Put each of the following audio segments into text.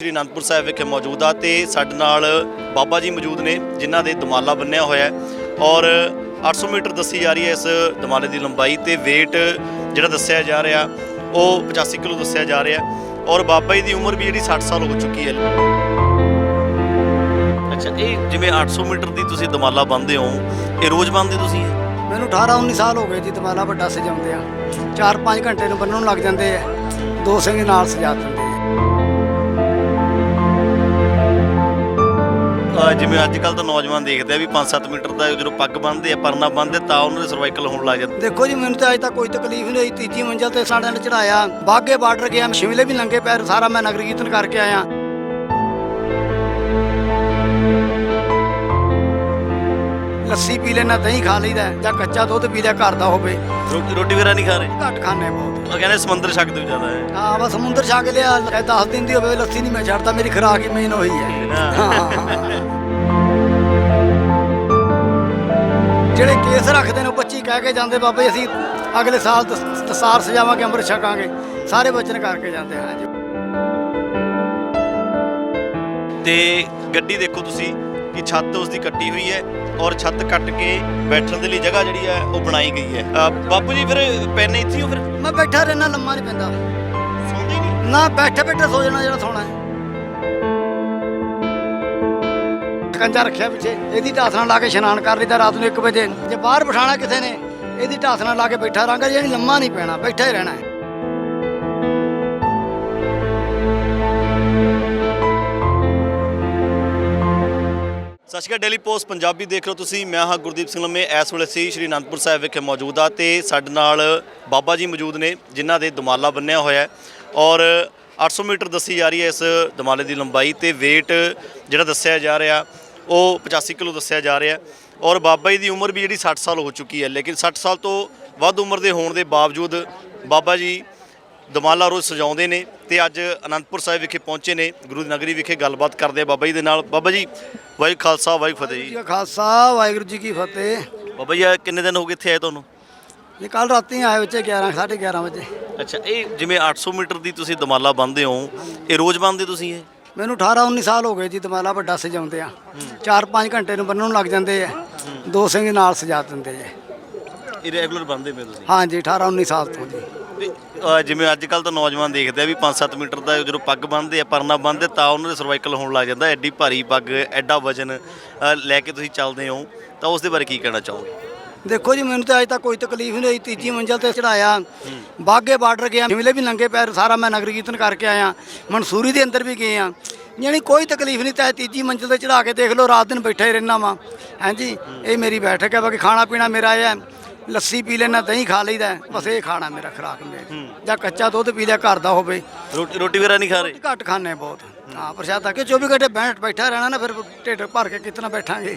ਸ੍ਰੀ ਅਨੰਦਪੁਰ ਸਾਹਿਬ ਵਿਖੇ ਮੌਜੂਦ ਆ ਤੇ ਸਾਡੇ ਨਾਲ ਬਾਬਾ ਜੀ ਮੌਜੂਦ ਨੇ, ਜਿਨ੍ਹਾਂ ਦੇ ਦਮਾਲਾ ਬੰਨਿਆ ਹੋਇਆ ਹੈ। ਔਰ 800 ਮੀਟਰ ਦੱਸੀ ਜਾ ਰਹੀ ਹੈ ਇਸ ਦਮਾਲੇ ਦੀ ਲੰਬਾਈ ਤੇ weight ਜਿਹੜਾ ਦੱਸਿਆ ਜਾ ਰਿਹਾ, ਉਹ 85 ਕਿਲੋ ਦੱਸਿਆ ਜਾ ਰਿਹਾ ਔਰ ਬਾਬਾ ਜੀ ਦੀ ਉਮਰ ਵੀ ਜਿਹੜੀ 60 ਸਾਲ ਹੋ ਚੁੱਕੀ ਹੈ। ਅੱਛਾ, ਇਹ ਜਿਵੇਂ 800 ਮੀਟਰ ਦੀ ਤੁਸੀਂ ਦਮਾਲਾ ਬੰਨਦੇ ਹੋ, ਇਹ ਰੋਜ਼ ਬੰਨਦੇ ਤੁਸੀਂ? ਮੈਨੂੰ 18 19 ਸਾਲ ਹੋ ਗਏ ਜੀ ਦਮਾਲਾ ਵੱਡਾ ਸਜਾਉਂਦੇ ਆ 4-5 ਘੰਟੇ ਨੂੰ ਬੰਨਣ ਲੱਗ ਜਾਂਦੇ ਆ। ਦੋ ਸਿੰਘ ਨਾਲ ਸਜਾ ਦਿੰਦੇ ਅਹ ਜਿਵੇਂ ਅੱਜ ਕੱਲ ਤਾਂ ਨੌਜਵਾਨ ਦੇਖਦੇ ਆ ਵੀ 5-7 ਮੀਟਰ ਦਾ ਜਦੋਂ ਪੱਗ ਬੰਨਦੇ ਆ, ਪਰਨਾ ਬੰਨਦੇ ਤਾਂ ਉਹਨਾਂ ਦੇ ਸਰਵਾਈਕਲ ਹੋਣ ਲੱਗ ਜਾਂਦਾ ਦੇਖੋ ਜੀ, ਮੈਨੂੰ ਤਾਂ ਅਜੇ ਤੱਕ ਕੋਈ ਤਕਲੀਫ ਨਹੀਂ ਹੋਈ। ਤੀਜੀ ਮੰਜ਼ਲ ਤੇ ਸਾੜਿਆਂ ਨੇ ਚੜਾਇਆ ਬਾਗੇ ਬਾਰਡਰ ਗਿਆ ਸ਼ਿਮਲੇ ਵੀ ਨੰਗੇ ਪੈਰ, ਸਾਰਾ ਮੈਂ ਨਗਰ ਕੀਰਤਨ ਕਰਕੇ ਆਇਆ। ਲੱਸੀ ਪੀ ਲੈਣਾ ਦਹੀਂ ਖਾ ਲਈਦਾ ਜਾਂ ਕੱਚਾ ਦੁੱਧ ਪੀ ਲਿਆ ਘਰ ਦਾ ਹੋਵੇ। ਰੋਟੀ ਰੋਟੀ ਵਗੈਰਾ ਨਹੀਂ ਖਾ ਰਹੇ? ਘੱਟ ਖਾਣੇ ਬਹੁਤ। ਉਹ ਕਹਿੰਦੇ ਸਮੁੰਦਰ ਛਕਦੇ ਹੋ ਜ਼ਿਆਦਾ ਹੈ। ਹਾਂ ਬਸ ਸਮੁੰਦਰ ਛਕ ਲਿਆ ਚਾਹੇ 10 ਦਿਨ ਦੀ ਹੋਵੇ ਲੱਸੀ ਨਹੀਂ ਮੈਂ ਛੱਡਦਾ ਮੇਰੀ ਖੁਰਾਕ ਹੀ ਮੇਨ ਉਹੀ ਹੈ। ਹਾਂ। ਜਿਹੜੇ ਕੇਸ ਰੱਖਦੇ ਨੇ ਉਹ 25 ਕਹਿ ਕੇ ਜਾਂਦੇ ਬਾਬਾ ਜੀ ਅਸੀਂ ਅਗਲੇ ਸਾਲ ਦਸ- ਦਸਤਾਰ ਸਜਾਵਾਂਗੇ ਅੰਮ੍ਰਿਤ ਛਕਾਂਗੇ। ਸਾਰੇ ਬਚਨ ਕਰਕੇ ਜਾਂਦੇ ਹਾਂ ਤੇ ਗੱਡੀ ਦੇਖੋ ਤੁਸੀਂ। ਕਿ ਛੱਤ ਉਸ ਦੀ ਕੱਟੀ ਹੋਈ ਹੈ ਔਰ ਛੱਤ ਕੱਟ ਕੇ ਬੈਠਣ ਦੇ ਲਈ ਜਗ੍ਹਾ ਜਿਹੜੀ ਹੈ ਉਹ ਬਣਾਈ ਗਈ ਹੈ। ਬਾਪੂ ਜੀ ਫਿਰ ਪੈਨੇ ਇੱਥੇ ਹੀ ਹੋ ਫਿਰ? ਮੈਂ ਬੈਠਾ ਰਹਿਣਾ ਲੰਮਾ ਨਹੀਂ ਪੈਂਦਾ। ਸੌਂਦੇ ਹੀ ਨਹੀਂ? ਨਾ ਬੈਠੇ ਬੈਠੇ ਸੋ ਜਾਣਾ ਜਿਹੜਾ ਸੋਣਾ ਹੈ। ਕੰਜਾ ਰੱਖਿਆ ਪਿੱਛੇ ਇਹਦੀ ਢਾਸਣਾ ਲਾ ਕੇ ਇਸ਼ਨਾਨ ਕਰ ਲਈਦਾ ਰਾਤ ਨੂੰ 1 ਵਜੇ। ਜੇ ਬਾਹਰ ਬਿਠਾਣਾ ਕਿਸੇ ਨੇ ਇਹਦੀ ਢਾਸਣਾ ਲਾ ਕੇ ਬੈਠਾ ਰਾਂਗਾ ਜਿਹੜੀ ਲੰਮਾ ਨਹੀਂ ਪੈਣਾ ਬੈਠਾ ਹੀ ਰਹਿਣਾ ਹੈ। ਸਤਿ ਸ਼੍ਰੀ ਅਕਾਲ ਡੇਲੀ ਪੋਸਟ ਪੰਜਾਬੀ ਦੇਖ ਰਹੇ ਹੋ ਤੁਸੀਂ। ਮੈਂ ਹਾਂ ਗੁਰਦੀਪ ਸਿੰਘ ਲੰਮੇ, ਇਸ ਵੇਲੇ ਸੀ ਸ਼੍ਰੀ ਅਨੰਦਪੁਰ ਸਾਹਿਬ ਵਿਖੇ ਮੌਜੂਦ ਆ ਤੇ ਸਾਡੇ ਨਾਲ ਬਾਬਾ ਜੀ ਮੌਜੂਦ ਨੇ, ਜਿਨ੍ਹਾਂ ਦੇ ਦਮਾਲਾ ਬੰਨਿਆ ਹੋਇਆ ਹੈ। ਔਰ 800 ਮੀਟਰ ਦੱਸੀ ਜਾ ਰਹੀ ਹੈ ਇਸ ਦਮਾਲੇ ਦੀ ਲੰਬਾਈ ਤੇ weight ਜਿਹੜਾ ਦੱਸਿਆ ਜਾ ਰਿਹਾ, ਉਹ 85 ਕਿਲੋ ਦੱਸਿਆ ਜਾ ਰਿਹਾ ਔਰ ਬਾਬਾ ਜੀ ਦੀ ਉਮਰ ਵੀ ਜਿਹੜੀ 60 ਸਾਲ ਹੋ ਚੁੱਕੀ ਹੈ, ਲੇਕਿਨ 60 ਸਾਲ ਤੋਂ ਵੱਧ ਉਮਰ ਦੇ ਹੋਣ ਦੇ ਬਾਵਜੂਦ ਬਾਬਾ ਜੀ ਦਮਾਲਾ ਰੋਜ਼ ਸਜਾਉਂਦੇ ਨੇ ਤੇ ਅੱਜ ਅਨੰਦਪੁਰ ਸਾਹਿਬ ਵਿਖੇ ਪਹੁੰਚੇ ਨੇ ਗੁਰੂ ਦੀ ਨਗਰੀ ਵਿਖੇ ਗੱਲਬਾਤ ਕਰਦੇ ਆ ਬਾਬਾ ਜੀ ਦੇ ਨਾਲ। ਬਾਬਾ ਜੀ ਵਾਹਿਗੁਰੂ ਖਾਲਸਾ ਵਾਹਿਗੁਰੂ ਫਤਿਹ ਜੀ। ਜੀ ਕਾ ਖਾਲਸਾ ਵਾਹਿਗੁਰੂ ਜੀ ਕੀ ਫਤਿਹ। ਬਾਬਾ ਜੀ ਆਹ ਕਿੰਨੇ ਦਿਨ ਹੋ ਗਏ ਇੱਥੇ ਆਏ ਤੁਹਾਨੂੰ? ਇਹ ਕੱਲ ਰਾਤੀ ਆਏ ਬੱਚੇ 11 11:30 ਵਜੇ। ਅੱਛਾ ਇਹ ਜਿਵੇਂ 800 ਮੀਟਰ ਦੀ ਤੁਸੀਂ ਦਮਾਲਾ ਬੰਨਦੇ ਹੋ ਇਹ ਰੋਜ਼ ਬੰਨਦੇ ਤੁਸੀਂ ਇਹ? ਮੈਨੂੰ 18 19 ਸਾਲ ਹੋ ਗਏ ਜੀ ਦਮਾਲਾ ਵੱਡਾ ਸਜਾਉਂਦੇ ਆ। 4-5 ਘੰਟੇ ਨੂੰ ਬੰਨਣ ਨੂੰ ਲੱਗ ਜਾਂਦੇ ਆ। ਦੋ ਸਿੰਘ ਨਾਲ ਸਜਾ ਦਿੰਦੇ ਆ। ਇਹ ਰੈਗੂਲਰ ਬੰਨਦੇ ਪਏ ਤੁਸੀਂ? ਹਾਂਜੀ 18 19 ਸਾਲ ਤੋਂ ਜੀ। ਅਹ ਜਿਵੇਂ ਅੱਜ ਕੱਲ ਤਾਂ ਨੌਜਵਾਨ ਦੇਖਦੇ ਆ ਵੀ 5-7 ਮੀਟਰ ਦਾ ਜਦੋਂ ਪੱਗ ਬੰਨਦੇ ਆ ਪਰਨਾ ਬੰਨਦੇ ਤਾਂ ਉਹਨਾਂ ਦੇ ਸਰਵਾਈਕਲ ਹੋਣ ਲੱਗ ਜਾਂਦਾ ਐਡੀ ਭਾਰੀ ਪੱਗ ਐਡਾ ਵਜਨ ਅਹ ਲੈ ਕੇ ਤੁਸੀਂ ਚੱਲਦੇ ਹੋ ਤਾਂ ਉਸ ਦੇ ਬਾਰੇ ਕੀ ਕਹਿਣਾ ਚਾਹੋਗੇ? ਦੇਖੋ ਜੀ ਮੈਨੂੰ ਤਾਂ ਅਜੇ ਤੱਕ ਕੋਈ ਤਕਲੀਫ ਨਹੀਂ ਹੋਈ ਤੀਜੀ ਮੰਜ਼ਲ ਤੇ ਚੜਾਇਆ ਬਾਗੇ ਬਾਰਡਰ ਗਿਆ ਸ਼ਿਮਲੇ ਵੀ ਨੰਗੇ ਪੈਰ ਸਾਰਾ ਮੈਂ ਨਗਰ ਕੀਰਤਨ ਕਰਕੇ ਆਇਆ। ਮਨਸੂਰੀ ਦੇ ਅੰਦਰ ਵੀ ਗਏ ਆ। ਯਾਨੀ ਕੋਈ ਤਕਲੀਫ ਨਹੀਂ ਤਾਂ ਤੀਜੀ ਮੰਜ਼ਲ ਤੇ ਚੜਾ ਕੇ ਦੇਖ ਲਓ ਰਾਤ ਦਿਨ ਬੈਠਾ ਹੀ ਰਹਿਣਾ ਵਾ। ਹਾਂਜੀ ਇਹ ਮੇਰੀ ਬੈਠਕ ਹੈ ਬਾਕੀ ਖਾਣਾ ਪੀਣਾ ਮੇਰਾ ਇਹ ਹੈ। ਲੱਸੀ ਪੀ ਲੈਣਾ ਦਹੀਂ ਖਾ ਲਈਦਾ ਬਸ ਇਹ ਖਾਣਾ ਮੇਰਾ ਖੁਰਾਕ ਮੇਰੀ ਜਾਂ ਕੱਚਾ ਦੁੱਧ ਪੀ ਲਿਆ ਘਰ ਦਾ ਹੋਵੇ। ਰੋਟੀ ਰੋਟੀ ਵਗੈਰਾ ਨਹੀਂ ਖਾ ਰਹੇ? ਘੱਟ ਖਾਣੇ ਬਹੁਤ। ਹਾਂ ਪ੍ਰਸ਼ਾਦਾ ਕਿ 24 ਘੰਟੇ ਬੈਠ ਬੈਠਾ ਰਹਿਣਾ ਨਾ ਫਿਰ ਢਿੱਡ ਭਰ ਕੇ ਕਿਤਨਾ ਬੈਠਾਂਗੇ।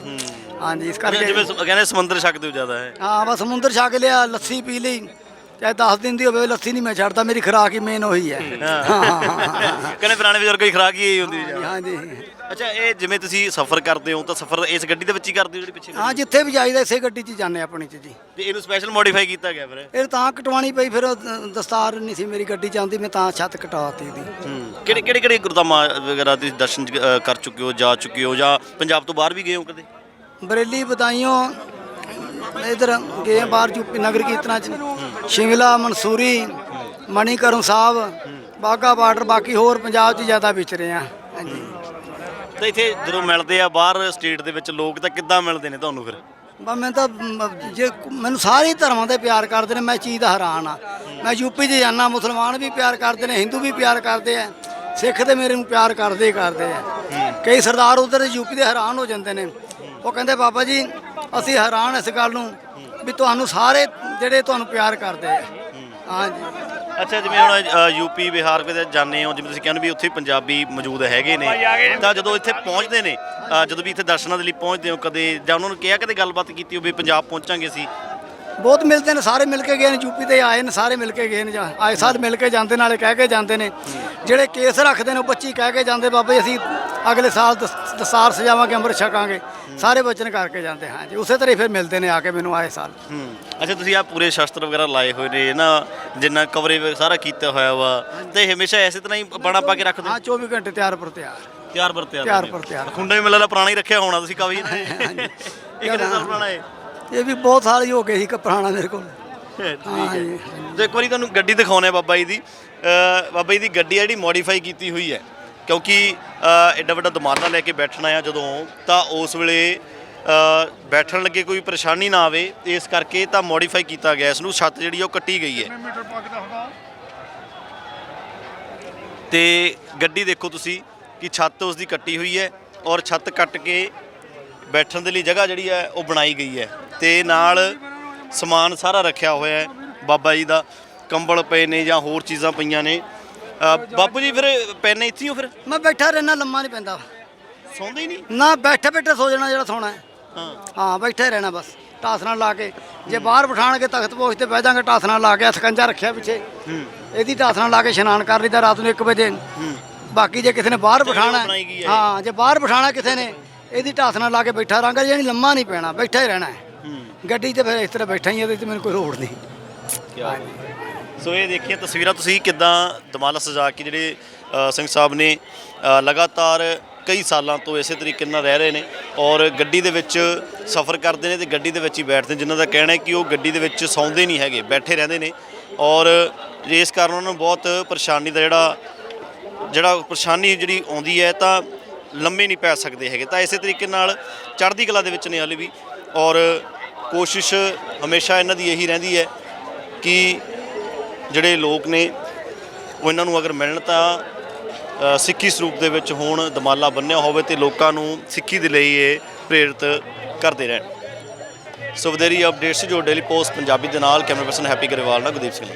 ਹਾਂਜੀ ਇਸ ਕਰਕੇ ਜਿਵੇਂ ਸ- ਕਹਿੰਦੇ ਸਮੁੰਦਰ ਛਕਦੇ ਹੋ ਜ਼ਿਆਦਾ ਹੈ ਹਾਂ ਬਸ ਸਮੁੰਦਰ ਛਕ ਲਿਆ ਲੱਸੀ ਪੀ ਲਈ। ਚਾਹੇ 10 ਦਿਨ ਦੀ ਹੋਵੇ ਲੱਸੀ ਨਹੀਂ ਮੈਂ ਛੱਡਦਾ ਮੇਰੀ ਖੁਰਾਕ ਹੀ ਮੇਨ ਉਹੀ ਹੈ। ਹਾਂ। ਕਹਿੰਦੇ ਪੁਰਾਣੇ ਬਜ਼ੁਰਗਾਂ ਦੀ ਖੁਰਾਕ ਹੀ ਇਹੀ ਹੁੰਦੀ ਹੈ। ਹਾਂਜੀ। ਅੱਛਾ ਇਹ ਜਿਵੇਂ ਤੁਸੀਂ ਸਫ਼ਰ ਕਰਦੇ ਹੋ ਤਾਂ ਸਫ਼ਰ ਇਸ ਗੱਡੀ ਦੇ ਵਿੱਚ ਹੀ ਕਰਦੇ ਹੋ ਜਿਹੜੀ ਪਿੱਛੇ ਹਾਂ ਜਿੱਥੇ ਵੀ ਜਾਈਦਾ ਇਸੇ ਗੱਡੀ 'ਚ ਹੀ ਜਾਂਦੇ ਆਪਣੀ 'ਚ ਜੀ। ਤੇ ਇਹਨੂੰ ਸਪੈਸ਼ਲ ਮੋਡੀਫਾਈ ਕੀਤਾ ਗਿਆ ਫਿਰ? ਇਹ ਤਾਂ ਕਟਵਾਣੀ ਪਈ ਫਿਰ ਉਹ ਦ- ਦਸਤਾਰ ਨਹੀਂ ਸੀ ਮੇਰੀ ਗੱਡੀ 'ਚ ਆਉਂਦੀ ਮੈਂ ਤਾਂ ਛੱਤ ਕਟਾਤੀ ਦੀ ਕਿਹੜੇ ਕਿਹੜੇ ਕਿਹੜੇ ਗੁਰਦਾਮਾ ਵਗੈਰਾ ਤੁਸੀਂ ਦਰਸ਼ਨ ਅ, ਕਰ ਚੁੱਕੇ ਹੋ ਜਾ ਚੁੱਕੇ ਹੋ ਜਾਂ ਪੰਜਾਬ ਤੋਂ ਬਾਹਰ ਵੀ ਗਏ ਹੋ ਕਦੇ? ਬਰੇਲੀ ਬਦਾਈਓ ਇਧਰ ਗਏ ਹਾਂ ਬਾਹਰ ਯੂਪੀ ਨਗਰ ਕੀਰਤਨਾਂ 'ਚ। ਸ਼ਿਮਲਾ ਮਨਸੂਰੀ ਮਣੀਕਰਨ ਸਾਹਿਬ ਬਾਗਾ ਬਾਰਡਰ ਬਾਕੀ ਹੋਰ ਪੰਜਾਬ 'ਚ ਜ਼ਿਆਦਾ ਵਿਚਰੇ ਆ ਤਾਂ ਇੱਥੇ ਜਦੋਂ ਮਿਲਦੇ ਆ ਬਾਹਰ ਸਟੇਟ ਦੇ ਵਿੱਚ ਲੋਕ ਤਾਂ ਕਿੱਦਾਂ ਮਿਲਦੇ ਨੇ ਤੁਹਾਨੂੰ ਫਿਰ? ਬਸ ਮੈਂ ਤਾਂ ਮ, ਜੇ ਮੈਨੂੰ ਸਾਰੇ ਧਰਮਾਂ ਦੇ ਪਿਆਰ ਕਰਦੇ ਨੇ ਮੈਂ ਇਸ ਚੀਜ਼ ਦਾ ਹੈਰਾਨ ਆ। ਮੈਂ ਯੂਪੀ 'ਚ ਜਾਣਾ ਮੁਸਲਮਾਨ ਵੀ ਪਿਆਰ ਕਰਦੇ ਨੇ ਹਿੰਦੂ ਵੀ ਪਿਆਰ ਕਰਦੇ ਆ ਸਿੱਖ ਤੇ ਮੇਰੇ ਨੂੰ ਪਿਆਰ ਕਰਦੇ ਹੀ ਕਰਦੇ ਆ। ਕਈ ਸਰਦਾਰ ਉਧਰ ਯੂਪੀ ਦੇ ਹੈਰਾਨ ਹੋ ਜਾਂਦੇ ਨੇ। ਉਹ ਕਹਿੰਦੇ ਬਾਬਾ ਜੀ ਅਸੀਂ ਹੈਰਾਨ ਇਸ ਗੱਲ ਨੂੰ ਵੀ ਤੁਹਾਨੂੰ ਸਾਰੇ ਜਿਹੜੇ ਤੁਹਾਨੂੰ ਪਿਆਰ ਕਰਦੇ ਆ। ਹਾਂਜੀ। ਅੱਛਾ ਜਿਵੇਂ ਹੁਣ ਯੂਪੀ ਬਿਹਾਰ ਵਿੱਚ ਜਾਂਦੇ ਹੋ ਜਿਵੇਂ ਤੁਸੀਂ ਕਹਿੰਦੇ ਵੀ ਉੱਥੇ ਪੰਜਾਬੀ ਮੌਜੂਦ ਹੈਗੇ ਨੇ ਤਾਂ ਜਦੋਂ ਇੱਥੇ ਪਹੁੰਚਦੇ ਨੇ ਜਦੋਂ ਵੀ ਇੱਥੇ ਦਰਸ਼ਨਾਂ ਦੇ ਲਈ ਪਹੁੰਚਦੇ ਹੋ ਕਦੇ ਜਾਂ ਉਹਨਾਂ ਨੂੰ ਕਿਹਾ ਕਦੇ ਗੱਲਬਾਤ ਕੀਤੀ ਹੋਵੇ ਪੰਜਾਬ ਪਹੁੰਚਾਂਗੇ ਅਸੀਂ? ਬਹੁਤ ਮਿਲਦੇ ਨੇ ਸਾਰੇ ਮਿਲ ਕੇ ਗਏ ਨੇ ਯੂਪੀ ਤੇ ਆਏ ਨੇ ਸਾਰੇ ਮਿਲ ਕੇ ਗਏ ਨੇ ਜਾਂ ਆਏ ਸਾਲ ਮਿਲ ਕੇ ਜਾਂਦੇ ਨਾਲੇ ਕਹਿ ਕੇ ਜਾਂਦੇ ਨੇ। ਜਿਹੜੇ ਕੇਸ ਰੱਖਦੇ ਨੇ ਉਹ ਬੱਚੀ ਕਹਿ ਕੇ ਜਾਂਦੇ ਬਾਬਾ ਜੀ ਅਸੀਂ ਅਗਲੇ ਸਾਲ ਦਸ- ਦਸਾਰ ਸਜਾਵਾਂਗੇ ਅੰਮ੍ਰਿਤ ਛਕਾਂਗੇ। ਸਾਰੇ ਬਚਨ ਕਰਕੇ ਜਾਂਦੇ ਹਾਂ ਜੀ। ਉਸੇ ਤਰ੍ਹਾਂ ਹੀ ਫਿਰ ਮਿਲਦੇ ਨੇ ਆ ਕੇ ਮੈਨੂੰ ਆਏ ਸਾਲ। ਹੂੰ। ਅੱਛਾ ਤੁਸੀਂ ਆ ਪੂਰੇ ਸ਼ਸਤਰ ਵਗੈਰਾ ਲਾਏ ਹੋਏ ਨੇ ਨਾ ਜਿੰਨਾ ਕਵਰੇਜ ਸਾਰਾ ਕੀਤਾ ਹੋਇਆ ਵਾ ਤੇ ਹਮੇਸ਼ਾ ਐਸੇ ਤਰ੍ਹਾਂ ਹੀ ਬਾਣਾ ਪਾ ਕੇ ਰੱਖਦੇ ਹੋ? ਹਾਂ 24 ਘੰਟੇ ਤਿਆਰ ਪਰ ਤਿਆਰ। ਤਿਆਰ ਬਰ ਤਿਆਰ ਤਿਆਰ ਰਹਿੰਦੇ ਹੋ। ਪਰ ਤਿਆਰ। ਖੁੰਡਾ ਵੀ ਮਿਲਦਾ ਪੁਰਾਣਾ ਹੀ ਰੱਖਿਆ ਹੋਣਾ ਤੁਸੀਂ ਕਾਵੀ ਇਹ ਕਿੰਨੇ ਸਾਲ ਪੁਰਾਣਾ ਹੈ ਇਹ ਵੀ ਬਹੁਤ ਸਾਲ ਹੀ ਹੋ ਗਏ ਸੀ ਕਿ ਪੁਰਾਣਾ ਮੇਰੇ ਕੋਲ। ਠੀਕ ਹਾਂ। ਹੈ ਜੀ ਤੇ ਇੱਕ ਵਾਰੀ ਤੁਹਾਨੂੰ ਗੱਡੀ ਦਿਖਾਉਣੇ ਆ ਬਾਬਾ ਜੀ ਦੀ। ਬਾਬਾ ਜੀ ਦੀ ਗੱਡੀ ਆ ਜਿਹੜੀ ਮੋਡੀਫਾਈ ਕੀਤੀ ਹੋਈ ਹੈ। ਕਿਉਂਕਿ ਐਡਾ ਵੱਡਾ ਦਮਾਲਾ ਲੈ ਕੇ ਬੈਠਣਾ ਆ ਜਦੋਂ ਤਾਂ ਉਸ ਵੇਲੇ ਬੈਠਣ ਲੱਗੇ ਕੋਈ ਪਰੇਸ਼ਾਨੀ ਨਾ ਆਵੇ ਇਸ ਕਰਕੇ ਤਾਂ ਮੋਡੀਫਾਈ ਕੀਤਾ ਗਿਆ ਇਸ ਨੂੰ ਛੱਤ ਜਿਹੜੀ ਉਹ ਕੱਟੀ ਗਈ ਹੈ। ਤੇ ਗੱਡੀ ਦੇਖੋ ਤੁਸੀਂ ਕਿ ਛੱਤ ਉਸ ਦੀ ਕੱਟੀ ਹੋਈ ਹੈ ਔਰ ਛੱਤ ਕੱਟ ਕੇ ਬੈਠਣ ਦੇ ਲਈ ਜਗ੍ਹਾ ਜਿਹੜੀ ਹੈ ਉਹ ਬਣਾਈ ਗਈ ਹੈ। ਤੇ ਨਾਲ ਸਮਾਨ ਸਾਰਾ ਰੱਖਿਆ ਹੋਇਆ ਹੈ ਬਾਬਾ ਜੀ ਦਾ ਕੰਬਲ ਪਏ ਨੇ ਜਾਂ ਹੋਰ ਚੀਜ਼ਾਂ ਪਈਆਂ ਨੇ। ਅ, ਬਾਪੂ ਜੀ ਫਿਰ ਪੈਨੇ ਇੱਥੇ ਹੀ ਹੋ ਫਿਰ? ਮੈਂ ਬੈਠਾ ਰਹਿਣਾ ਲੰਮਾ ਨਹੀਂ ਪੈਂਦਾ। ਸੌਂਦੇ ਹੀ ਨਹੀਂ? ਨਾ ਬੈਠੇ ਬੈਠੇ ਸੋ ਜਾਣਾ ਜਿਹੜਾ ਸੋਣਾ ਹੈ। ਹਾਂ। ਹਾਂ ਬੈਠੇ ਰਹਿਣਾ ਬਸ ਟਾਸਣਾ ਲਾ ਕੇ। ਜੇ ਬਾਹਰ ਬਿਠਾਣਗੇ ਤਖਤ ਪੋਸ਼ ਤੇ ਬਹਿ ਜਾਾਂਗੇ ਟਾਸਣਾ ਲਾ ਕੇ ਸਕੰਜਾ ਰੱਖਿਆ ਪਿੱਛੇ। ਹੂੰ। ਇਹਦੀ ਟਾਸਣਾ ਲਾ ਕੇ ਇਸ਼ਨਾਨ ਕਰ ਲਈਦਾ ਰਾਤ ਨੂੰ 1 ਵਜੇ। ਹੂੰ। ਬਾਕੀ ਜੇ ਕਿਸੇ ਨੇ ਬਾਹਰ ਬਿਠਾਣਾ ਬਣਾਈ ਗਈ ਹੈ ਇਹ। ਹਾਂ ਜੇ ਬਾਹਰ ਬਿਠਾਣਾ ਕਿਸੇ ਨੇ ਇਹਦੀ ਟਾਸਣਾ ਲਾ ਕੇ ਬੈਠਾ ਰਾਂਗਾ ਜਾਨੀ ਲੰਮਾ ਨਹੀਂ ਪੈਣਾ ਬੈਠਾ ਹੀ ਰਹਿਣਾ ਹੈ। ਹੂੰ। ਗੱਡੀ ਤੇ ਫਿਰ ਇਸ ਤਰ੍ਹਾਂ ਬੈਠਾ ਹੀ ਆ, ਇਹਦੇ ਤੇ ਮੈਨੂੰ ਕੋਈ ਰੋੜ ਨਹੀਂ। ਕਿਆ ਸੋ ਇਹ ਦੇਖੀਏ ਤਸਵੀਰਾਂ ਤੁਸੀਂ ਕਿਦਾਂ ਦਮਾਲਾ ਸਜਾ ਕੇ ਜਿਹੜੇ ਸਿੰਘ ਸਾਹਿਬ ਨੇ ਲਗਾਤਾਰ ਕਈ ਸਾਲਾਂ ਤੋਂ ਇਸੇ ਤਰੀਕੇ ਨਾਲ ਰਹਿ ਰਹੇ ਨੇ ਔਰ ਗੱਡੀ ਦੇ ਵਿੱਚ ਸਫ਼ਰ ਕਰਦੇ ਨੇ ਤੇ ਗੱਡੀ ਦੇ ਵਿੱਚ ਹੀ ਬੈਠਦੇ ਨੇ, ਜਿਨ੍ਹਾਂ ਦਾ ਕਹਿਣਾ ਹੈ ਕਿ ਉਹ ਗੱਡੀ ਦੇ ਵਿੱਚ ਸੌਂਦੇ ਨਹੀਂ ਹੈਗੇ, ਬੈਠੇ ਰਹਿੰਦੇ ਨੇ ਔਰ ਇਸ ਕਾਰਨ ਉਹਨਾਂ ਨੂੰ ਬਹੁਤ ਪਰੇਸ਼ਾਨੀ ਦਾ ਜਿਹੜਾ ਜਿਹੜਾ ਪਰੇਸ਼ਾਨੀ ਜਿਹੜੀ ਆਉਂਦੀ ਹੈ ਤਾਂ ਲੰਮੇ ਨਹੀਂ ਪੈ ਸਕਦੇ ਹੈਗੇ। ਤਾਂ ਇਸੇ ਤਰੀਕੇ ਨਾਲ ਚੜ੍ਹਦੀ ਕਲਾ ਦੇ ਵਿੱਚ ਨੇ ਹਾਲੇ ਵੀ ਔਰ ਕੋਸ਼ਿਸ਼ ਹਮੇਸ਼ਾ ਇਹਨਾਂ ਦੀ ਇਹੀ ਰਹਿੰਦੀ ਹੈ ਕਿ ਜਿਹੜੇ ਲੋਕ ਨੇ, ਉਹ ਇਹਨਾਂ ਨੂੰ ਅਗਰ ਮਿਲਣ ਤਾਂ ਸਿੱਖੀ ਸਰੂਪ ਦੇ ਵਿੱਚ ਹੋਣ ਦਮਾਲਾ ਬੰਨਿਆ ਹੋਵੇ ਤੇ ਲੋਕਾਂ ਨੂੰ ਸਿੱਖੀ ਦੇ ਲਈ ਇਹ ਪ੍ਰੇਰਿਤ ਕਰਦੇ ਰਹਿਣ। ਸੋ ਵਧੇਰੀ ਅਪਡੇਟਸ ਜੋ ਡੇਲੀ ਪੋਸਟ ਪੰਜਾਬੀ ਦੇ ਨਾਲ, ਕੈਮਰਾ ਪਰਸਨ ਹੈਪੀ ਗਰੇਵਾਲ ਨਾਲ ਗੁਰਦੀਪ ਸਿੰਘ।